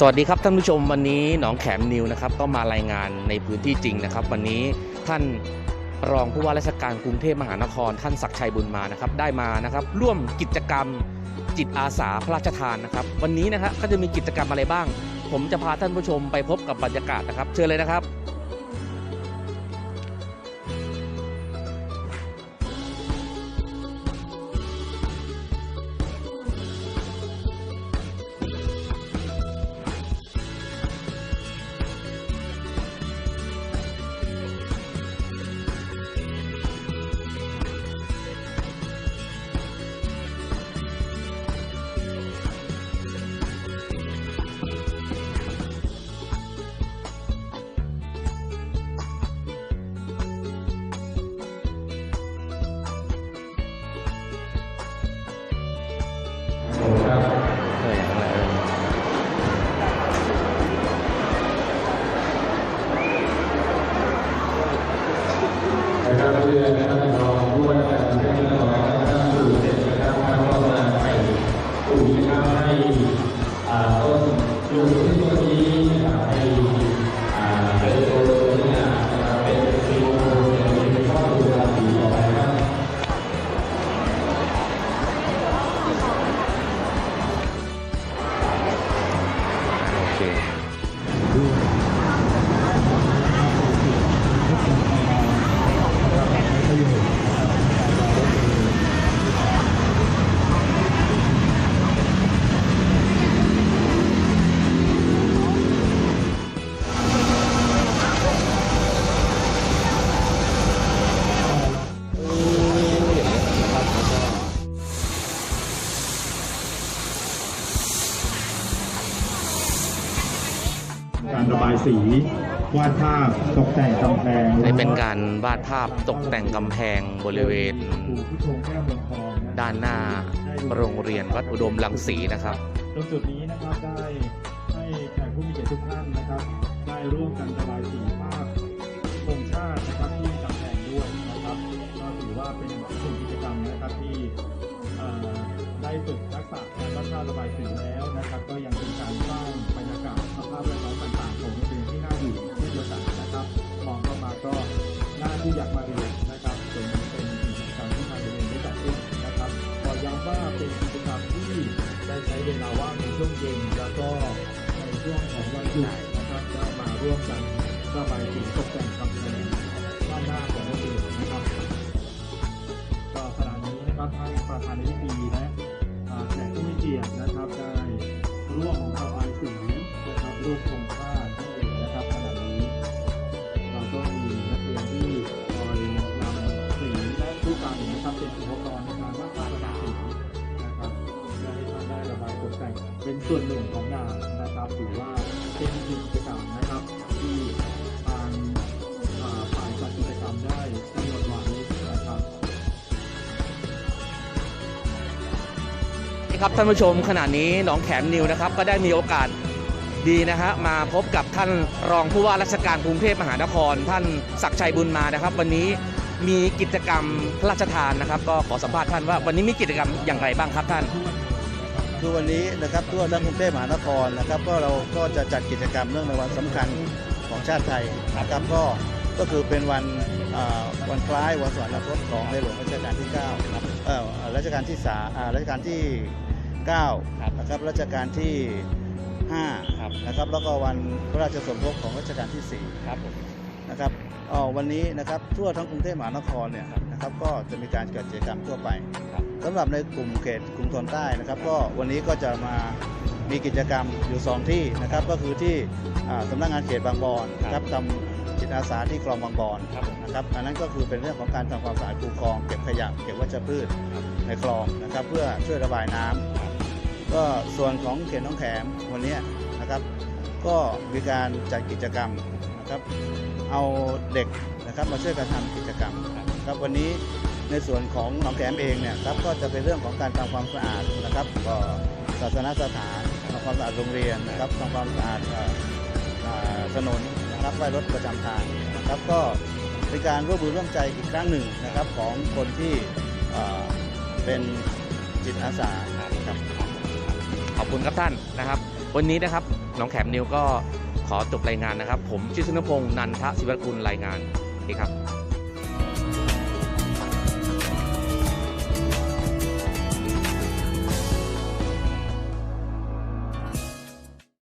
สวัสดีครับท่านผู้ชมวันนี้หนองแขมนิวนะครับก็มารายงานในพื้นที่จริงนะครับ วันนี้ท่านรองผู้ว่าราชการกรุงเทพมหานคร ท่านศักชัยบุญมานะครับได้มานะครับ ร่วมกิจกรรมจิตอาสาพระราชทานนะครับ วันนี้นะครับก็จะมีกิจกรรมอะไรบ้าง ผมจะพาท่านผู้ชมไปพบกับบรรยากาศนะครับ เชิญเลยนะครับ รื่อนะครับรองผู้ว่าการจังหวัดนครท่านผู้เสร็จนะครับท่านก็มาใส่ปุ๋ยนะครับให้อ่าต้นยูที่ตัวนี้นะครับให้ สีวาดภาพตกแต่งกำแพงนี่เป็นการวาดภาพตกแต่งกำแพงบริเวณปู่ผู้ชงแก้วเมืองทองะด้านหน้าโรงเรียนวัดอุดมรังสีนะครับตรงจุดนี้นะครับได้ให้แขกผู้มีเกียรติทุกท่านนะครับ ได้ร่วมกันระบายสีภาพธงชาตินะครับที่กำแพงด้วยนะครับก็ถือว่าเป็นหนึ่งกิจกรรมนะครับที่เอ่อได้ฝึกทักษะการวาดภาพระบายสีแล้วนะครับ ก็ยัง ที่อยากมาเรียนนะครับเป็นเป็นกิจกรรมที่ทางโรงเรียนได้จัดขึ้นนะครับขอย้ำว่าเป็นกิจกรรมที่ได้ใช้เวลาว่างในช่วงเย็นแล้วก็ในช่วงของวันหยุด ส่วนหนึ่งของงานนะครับถือว่าเป็นกิจกรรมนะครับ ที่ทางอ่าฝ่ายจัดกิจกรรมได้กำหนดไว้นะครับครับท่านผู้ชมขณะนี้หนองแขมนิวนะครับ ก็ได้มีโอกาสดีนะฮะมาพบกับท่านรองผู้ว่าราชการกรุงเทพมหานคร ท่านศักชัยบุญมานะครับ วันนี้มีกิจกรรมพระราชทานนะครับ ก็ขอสัมภาษณ์ท่านว่าวันนี้มีกิจกรรมอย่างไรบ้างครับท่าน คือวันนี้นะครับทั่วทั้งกรุงเทพมหานครนะครับก็เราก็จะจัดกิจกรรมเรื่องในวันสำคัญของชาติไทยนะครับก็ก็คือเป็นวันอ่าวันคล้ายวันสวรรคตของในหลวงรัชกาลที่9ครับเอ่อรัชกาลที่สาอ่ารัชกาลที่9นะครับรัชกาลที่5นะครับแล้วก็วันพระราชสมภพของรัชกาลที่4ครับผมนะครับเอ่อวันนี้นะครับทั่วทั้งกรุงเทพมหานครเนี่ยนะครับก็จะมีการจัดกิจกรรมทั่วไปครับ สำหรับในกลุ่มเขตกรุงทนใต้นะครับ ก็วันนี้ก็จะมามีกิจกรรมอยู่สองที่นะครับ ก็คือที่อ่าสำนักงานเขตบางบอนนะครับทำจิตอาสาที่คลองบางบอนครับผมนะครับอันนั้นก็คือเป็นเรื่องของการทำความสะอาดคูคลองเก็บขยะเก็บวัชพืชในคลองนะครับ เพื่อช่วยระบายน้ำก็ส่วนของเขตน้องแขมวันนี้นะครับ ก็มีการจัดกิจกรรมนะครับ เอาเด็กนะครับมาช่วยกันทำกิจกรรมครับวันนี้ ในส่วนของหนองแขมเองเนี่ยครับก็จะเป็นเรื่องของการทำความสะอาดนะครับก็ศาสนสถานทำความสะอาดโรงเรียนนะครับทำความสะอาดถนนนะครับไว้รถประจำทางนะครับก็เป็นการร่วมมือร่วมใจอีกครั้งหนึ่งนะครับของคนที่เป็นจิตอาสาครับขอบคุณครับท่านนะครับ วันนี้นะครับน้องแขมนิวก็ขอจบรายงานนะครับ ผมชิสนุพงศ์นันทศิวกุลรายงานโอเคครับ